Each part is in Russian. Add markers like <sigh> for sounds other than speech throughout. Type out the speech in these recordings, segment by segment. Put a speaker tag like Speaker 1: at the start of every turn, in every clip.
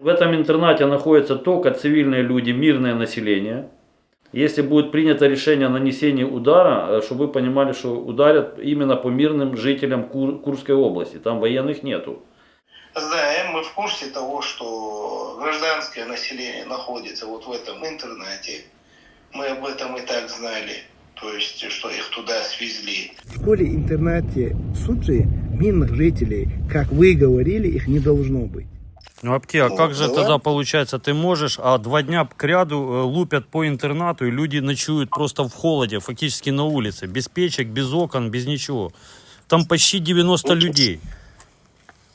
Speaker 1: В этом интернате находятся только цивильные люди, мирное население. Если будет принято решение о нанесении удара, э, чтобы вы понимали, что ударят именно по мирным жителям Кур- Курской области. Там военных нету.
Speaker 2: Знаем, мы в курсе того, что гражданское население находится вот в этом интернате. Мы об этом и так знали. То есть, что их туда свезли.
Speaker 3: В школе-интернате Суджи мирных жителей, как вы говорили, их не должно быть.
Speaker 4: Ну, Апти, а
Speaker 2: Ну,
Speaker 4: как же
Speaker 2: да.
Speaker 4: тогда получается, ты можешь, а два дня к ряду э, лупят по интернату, и люди ночуют просто в холоде, фактически на улице, без печек, без окон, без ничего. Там почти 90 людей.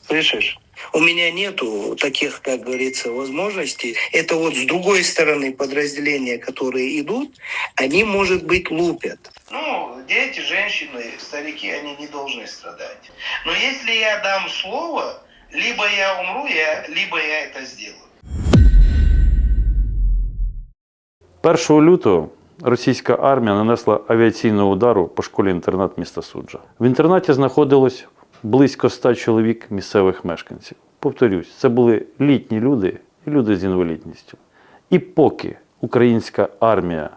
Speaker 2: Слышишь? У меня нету таких, как говорится, возможностей. Это вот с другой стороны подразделения, которые идут, они, может быть, лупят. Ну, дети, женщины, старики, они не должны страдать. Но если я дам слово, либо я умру, я, либо я это сделаю.
Speaker 1: 1 лютого російська армія нанесла авіаційного удару по школі-інтернат міста Суджа. В інтернаті знаходилось близько 100 чоловік місцевих мешканців. Повторюсь, це були літні люди і люди з інвалідністю. І поки українська армія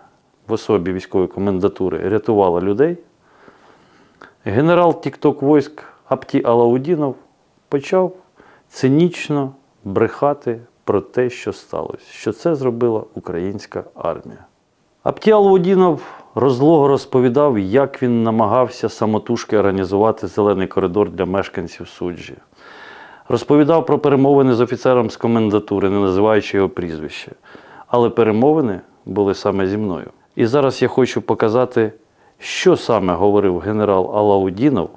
Speaker 1: в особі військової комендатури рятувала людей, генерал Тікток войск Апті Алаудінов почав цинічно брехати про те, що сталося, що це зробила українська армія. Апті Алаудінов розлого розповідав, як він намагався самотужки організувати зелений коридор для мешканців суджі. Розповідав про перемовини з офіцером з комендатури, не називаючи його прізвище. Але перемовини були саме зі мною. І зараз я хочу показати, що саме говорив генерал Алаудінов,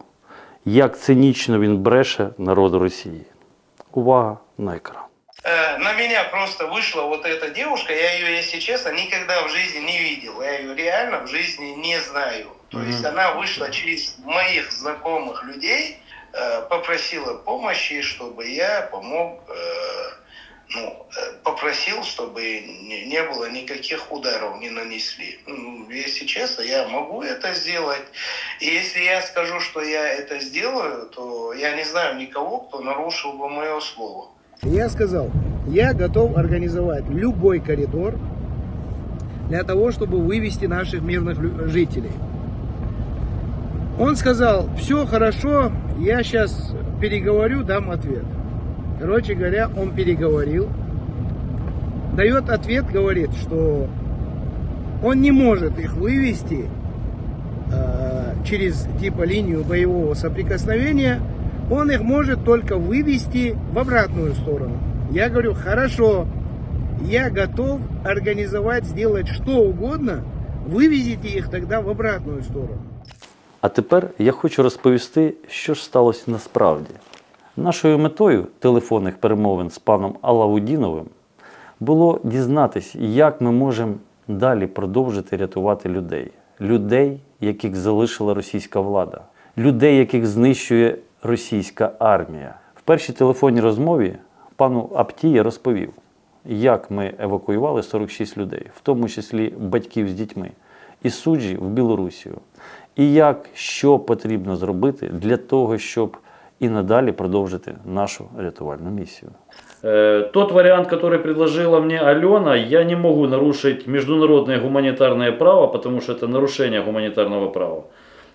Speaker 1: як цинічно він бреше народу Росії. Увага на екран.
Speaker 2: Э, на меня просто вышла вот эта девушка, я ее, если честно, никогда в жизни не видел, я ее реально в жизни не знаю. То
Speaker 1: Мгм.
Speaker 2: есть она вышла через моих знакомых людей, э, попросила помощи, чтобы я помог, э, ну, э, попросил, чтобы не, было никаких ударов, не нанесли. М, Если честно, я могу это сделать. И если я скажу, что я это сделаю, то я не знаю никого, кто нарушил бы мое слово.
Speaker 3: Я сказал, я готов организовать любой коридор для того, чтобы вывести наших мирных жителей. Он сказал, все хорошо, я сейчас переговорю, дам ответ. Короче говоря, он переговорил, дает ответ, говорит, что он не может их вывести э, через типа линию боевого соприкосновения, он их может только вывести в обратную сторону. Я говорю, хорошо, я готов организовать, сделать что угодно, вывезите их тогда в обратную сторону.
Speaker 1: А тепер я хочу розповісти, що ж сталося насправді. Нашою метою телефонних перемовин з паном Алаудіновим було дізнатися, як ми можемо далі продовжити рятувати людей. Людей, яких залишила російська влада, людей, яких знищує російська армія. В першій телефонній розмові пану Аптія розповів, як ми евакуювали 46 людей, в тому числі батьків з дітьми, із суджі в Білорусію. І як що потрібно зробити для того, щоб і надалі продовжити нашу рятувальну місію. Э, Тот вариант, который предложила мне Алена, я не могу нарушить международное гуманитарное право, потому что это нарушение гуманитарного права.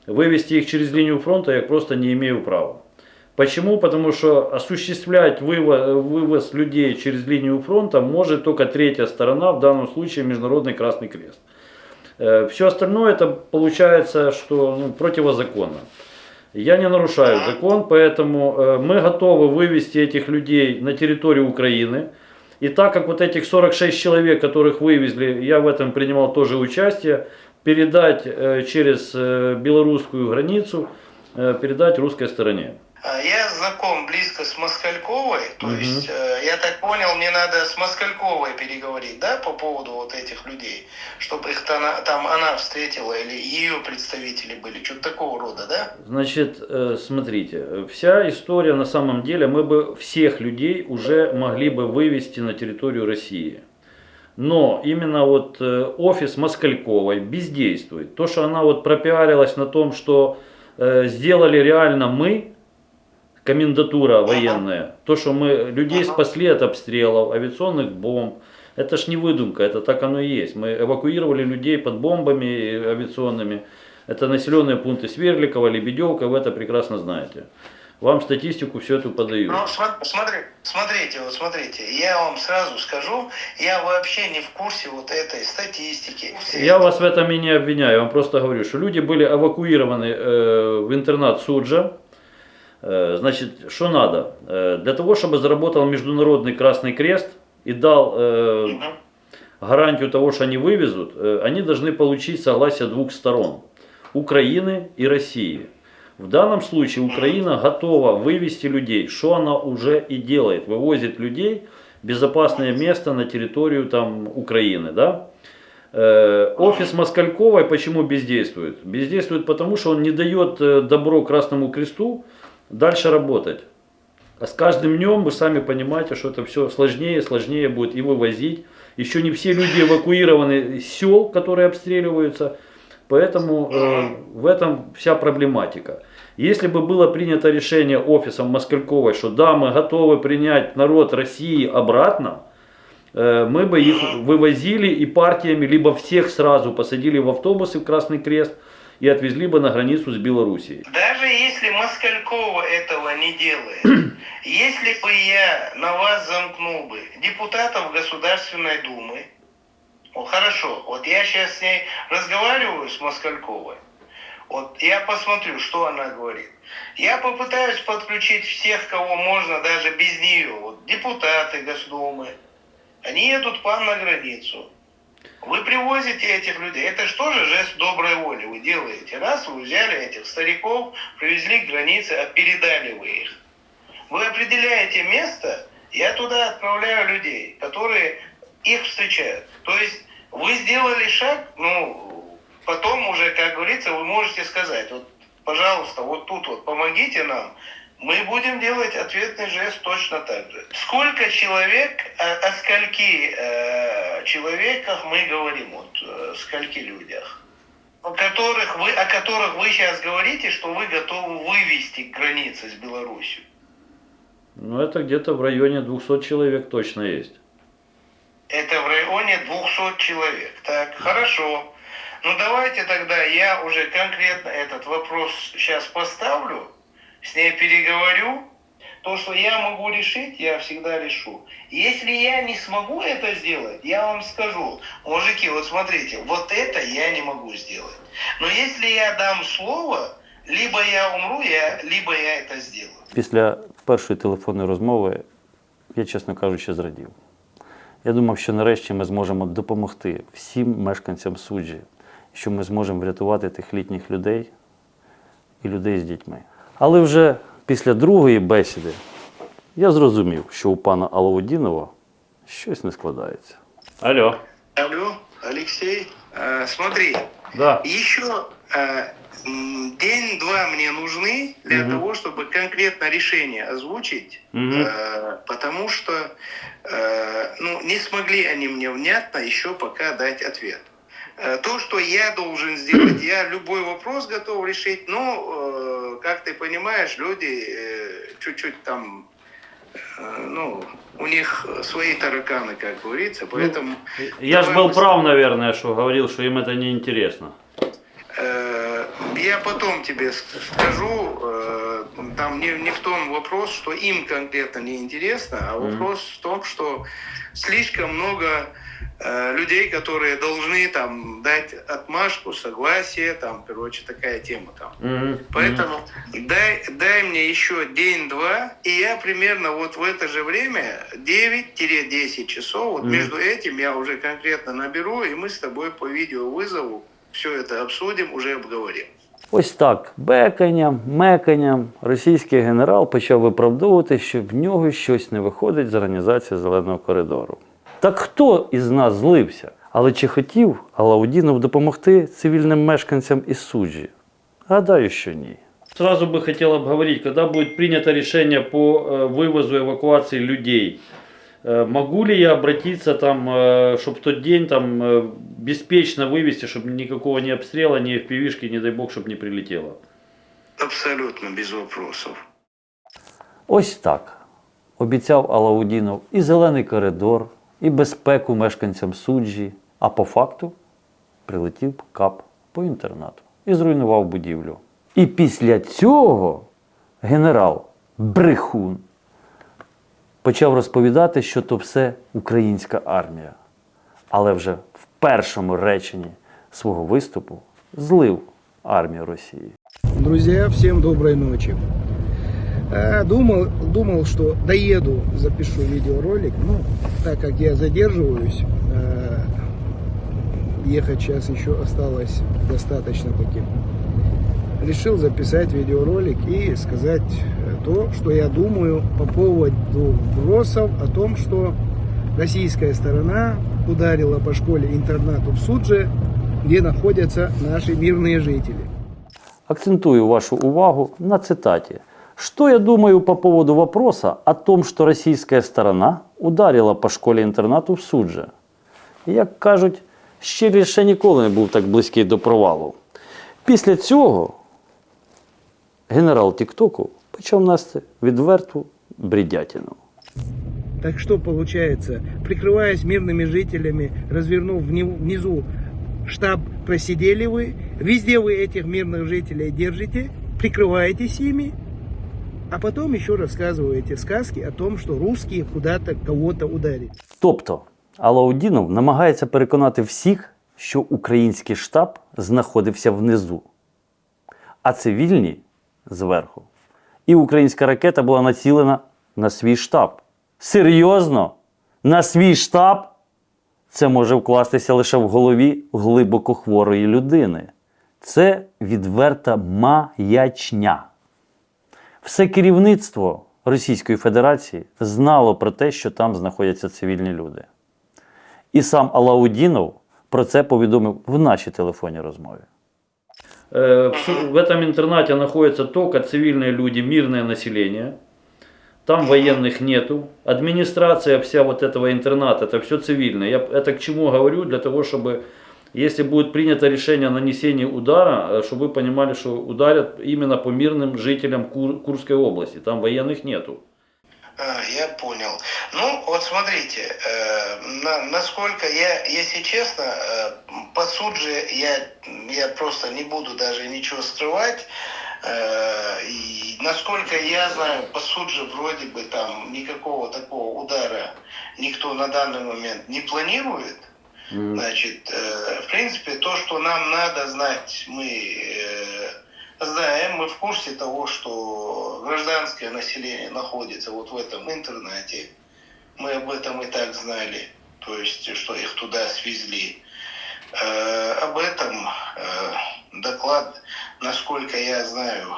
Speaker 1: Вывести их через линию фронта я просто не имею права. Почему? Потому что осуществлять выво- вывоз людей через линию фронта может только третья сторона, в данном случае Международный Красный Крест. Все остальное это получается, что ну, противозаконно. Я не нарушаю закон, поэтому э, мы готовы вывести этих людей на территорию Украины. И так как вот этих 46 человек, которых вывезли, я в этом принимал тоже участие, передать э, через э, белорусскую границу, передать русской стороне.
Speaker 2: А, Я знаком близко с Москальковой, то
Speaker 1: Мгм.
Speaker 2: есть, э, я так понял, мне надо с Москальковой переговорить, да, по поводу вот этих людей, чтобы их там, там она встретила или ее представители были, что-то такого рода, да?
Speaker 1: Значит, э, смотрите, вся история на самом деле, мы бы всех людей уже могли бы вывести на территорию России. Но именно вот э, офис Москальковой бездействует. То, что она вот пропиарилась на том, что сделали реально мы, комендатура военная. То, что мы людей спасли от обстрелов, авиационных бомб. Это ж не выдумка, это так оно и есть. Мы эвакуировали людей под бомбами авиационными. Это населенные пункты Сверликова, Лебедевка, вы это прекрасно знаете. Вам статистику все это подают.
Speaker 2: Ну, смотри, смотрите, вот смотрите, я вам сразу скажу, я вообще не в курсе вот этой статистики.
Speaker 1: Я вас в этом и не обвиняю, я вам просто говорю, что люди были эвакуированы э, в интернат Суджа. Э, значит, что надо? Э, для того, чтобы заработал Международный Красный Крест и дал э, гарантию того, что они вывезут, они должны получить согласие двух сторон, Украины и России. В данном случае Украина готова вывести людей, что она уже и делает, вывозит людей в безопасное место на территорию там, Украины. Да? Офис Москальковой почему бездействует? Бездействует потому, что он не дает добро Красному Кресту дальше работать. А с каждым днем вы сами понимаете, что это все сложнее и сложнее будет и вывозить. Еще не все люди эвакуированы из сел, которые обстреливаются. Поэтому э, в этом вся проблематика. Если бы было принято решение офисом Москальковой, что да, мы готовы принять народ России обратно, э, мы бы их вывозили и партиями, либо всех сразу посадили в автобусы в Красный Крест и отвезли бы на границу с Белоруссией.
Speaker 2: Даже если Москалькова этого не делает, <clears throat> если бы я на вас замкнул бы депутатов Государственной Думы, ну, хорошо, вот я сейчас с ней разговариваю с Москальковой, вот я посмотрю, что она говорит. Я попытаюсь подключить всех, кого можно, даже без нее. Вот депутаты Госдумы. Они едут к вам на границу. Вы привозите этих людей. Это же тоже жест доброй воли вы делаете. Раз вы взяли этих стариков, привезли к границе, а передали вы их. Вы определяете место, я туда отправляю людей, которые их встречают. То есть вы сделали шаг, ну, потом уже, как говорится, вы можете сказать, вот, пожалуйста, вот тут вот помогите нам, мы будем делать ответный жест точно так же. Сколько человек, о, о скольки э, человеках мы говорим, вот, э, скольки людях? О которых вы, о которых вы сейчас говорите, что вы готовы вывести к границе с Беларусью.
Speaker 1: Ну, это где-то в районе 200 человек точно есть.
Speaker 2: Это в районе 200 человек. Так, хорошо. Ну давайте тогда я уже конкретно этот вопрос сейчас поставлю, с ней переговорю. То, что я могу решить, я всегда решу. Если я не смогу это сделать, я вам скажу, мужики, вот смотрите, вот это я не могу сделать. Но если я дам слово, либо я умру, я, либо я это сделаю.
Speaker 1: Після першої телефонної розмови я, чесно кажучи, зрадів. Я думав, що нарешті ми зможемо допомогти всім мешканцям суджі, що ми зможемо врятувати тих літніх людей і людей з дітьми. Але вже після другої бесіди я зрозумів, що у пана Алаудінова щось не складається. Алло,
Speaker 2: Алло, Алексей, э, смотри,
Speaker 1: да.
Speaker 2: Еще э, м, день-два мне нужны для
Speaker 1: Мгм.
Speaker 2: того, чтобы конкретно решение озвучить,
Speaker 1: Мгм.
Speaker 2: э, потому что э, ну, не смогли они мне внятно еще пока дать ответ. Э, То, что я должен сделать, я любой вопрос готов решить, но, э, как ты понимаешь, люди э, чуть-чуть там, э, ну, у них свои тараканы, как говорится, поэтому...
Speaker 1: Я ж
Speaker 2: Давай
Speaker 1: был прав, наверное, что говорил, что им это не интересно.
Speaker 2: Я потом тебе скажу, э, там не, не в том вопрос, что им конкретно не интересно, а вопрос в том, что слишком много э, людей, которые должны там дать отмашку, согласие, там, короче, такая тема там.
Speaker 1: Мгм.
Speaker 2: Поэтому дай, дай мне еще день-два, и я примерно вот в это же время 9-10 часов, вот
Speaker 1: Мгм.
Speaker 2: между этим я уже конкретно наберу, и мы с тобой по видеовызову все это обсудим, уже обговорим.
Speaker 1: Ось так, беканням, меканням, російський генерал почав виправдовувати, що в нього щось не виходить з організації зеленого коридору. Так хто із нас злився? Але чи хотів Алаудінов допомогти цивільним мешканцям із суджі? Гадаю, що ні. Сразу бы хотел обговорить, когда будет принято решение по э, вывозу эвакуации людей. Э, Могу ли я обратиться там, чтобы в тот день там э, беспечно вывести, чтобы никакого ни обстрела, ни FPV-шки, не дай бог, чтобы не прилетело?
Speaker 2: Абсолютно без вопросов.
Speaker 1: Ось так обіцяв Алаудінов і зелений коридор, і безпеку мешканцям суджі, а по факту прилетів кап по інтернату і зруйнував будівлю. І після цього генерал Брехун почав розповідати, що то все українська армія. Але вже в першому реченні свого виступу злив армію Росії.
Speaker 3: Друзья, всем доброй ночи. Э, Думал, думал, что доеду, запишу видеоролик. Ну, так как я задерживаюсь, э, ехать сейчас еще осталось достаточно таки. Решил записать видеоролик и сказать э, то, что я думаю по поводу вбросов о том, что российская сторона ударила по школе-интернату в Судже, где находятся наши мирные жители.
Speaker 1: Акцентую вашу увагу на цитате. Что я думаю по поводу вопроса о том, что российская сторона ударила по школі-інтернату в Судже? Як кажуть, щирий ще ніколи не був так близький до провалу. Після цього генерал Тіктоку почав нести відверту бредятину.
Speaker 3: Так что получается, прикрываясь мирными жителями, развернув вни- внизу штаб, просидели вы, везде вы этих мирных жителей держите, прикрываетесь ими, а потом еще рассказываете сказки о том, что русские куда-то кого-то ударили.
Speaker 1: Тобто Алаудінов намагається переконати всіх, що український штаб знаходився внизу, а цивільні зверху. І українська ракета була націлена на свій штаб. Серйозно? На свій штаб? Це може вкластися лише в голові глибоко хворої людини. Це відверта маячня. Все керівництво Російської Федерації знало про те, що там знаходяться цивільні люди. І сам Алаудінов про це повідомив в нашій телефонній розмові. Э, В этом интернате находятся только цивильные люди, мирное население. Там военных нету. Администрация вся вот этого интерната, это все цивильное. Я это к чему говорю? Для того, чтобы, если будет принято решение о нанесении удара, э, чтобы вы понимали, что ударят именно по мирным жителям Кур- Курской области. Там военных нету.
Speaker 2: А, Я понял. Ну, вот смотрите, э, на- насколько я, если честно, э, по Судже я, я просто не буду даже ничего скрывать. Э, и насколько я знаю, по Судже вроде бы там никакого такого удара никто на данный момент не планирует. Значит, в принципе, то, что нам надо знать, мы э, знаем, мы в курсе того, что гражданское население находится вот в этом интернате. Мы об этом и так знали, то есть, что их туда свезли. Э, об этом э, доклад, насколько я знаю,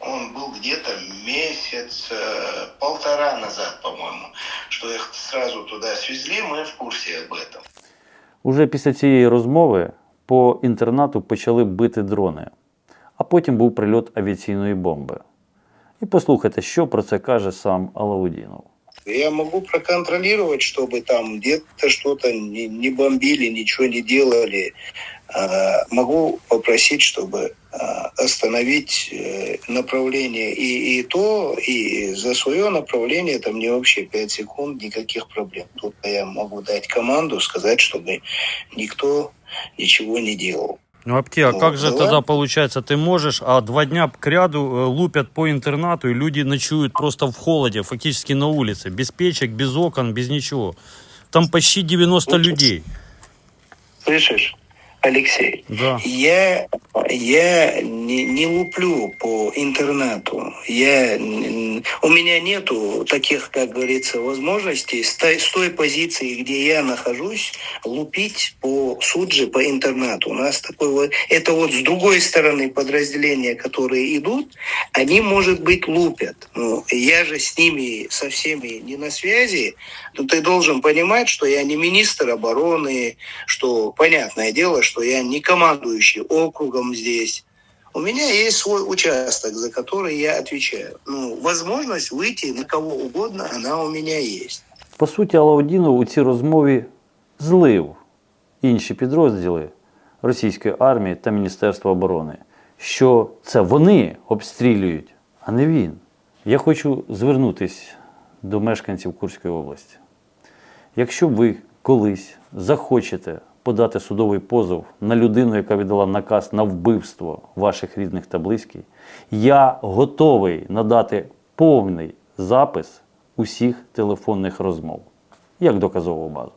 Speaker 2: он был где-то месяц, э, полтора назад, по-моему, что их сразу туда свезли, мы в курсе об этом.
Speaker 1: Уже після цієї розмови по інтернату почали бити дрони, а потім був прильот авіаційної бомби. І послухайте, що про це каже сам Алаудінов.
Speaker 2: Я могу проконтролировать, чтобы там где-то что-то не, не бомбили, ничего не делали. А, Могу попросить, чтобы а, остановить э, направление и, и то, и за свое направление там не вообще 5 секунд, никаких проблем. Тут я могу дать команду, сказать, чтобы никто ничего не делал.
Speaker 4: Ну, Апти, а
Speaker 2: Ну,
Speaker 4: как же
Speaker 2: да.
Speaker 4: тогда получается, ты можешь, а два дня к ряду э, лупят по интернату, и люди ночуют просто в холоде, фактически на улице, без печек, без окон, без ничего. Там почти 90
Speaker 2: Ну,
Speaker 4: людей.
Speaker 2: Слышишь, Алексей?
Speaker 4: Да.
Speaker 2: Я, я не, не луплю по интернету. Я, у меня нету таких, как говорится, возможностей с той, с той позиции, где я нахожусь, лупить по суджи, по интернету. У нас такой вот, это вот с другой стороны подразделения, которые идут, они, может быть, лупят. Ну, я же с ними, со всеми не на связи, но ты должен понимать, что я не министр обороны, что понятное дело, что я не командующий округом здесь. У меня есть свой участок, за который я отвечаю. Ну, возможность выйти на кого угодно, она у меня есть.
Speaker 1: По суті, Алаудінов у цій розмові злив інші підрозділи російської армії та Міністерства оборони, що це вони обстрілюють, а не він. Я хочу звернутися до мешканців Курської області. Якщо ви колись захочете подати судовий позов на людину, яка віддала наказ на вбивство ваших рідних та близьких, я готовий надати повний запис усіх телефонних розмов як доказову базу.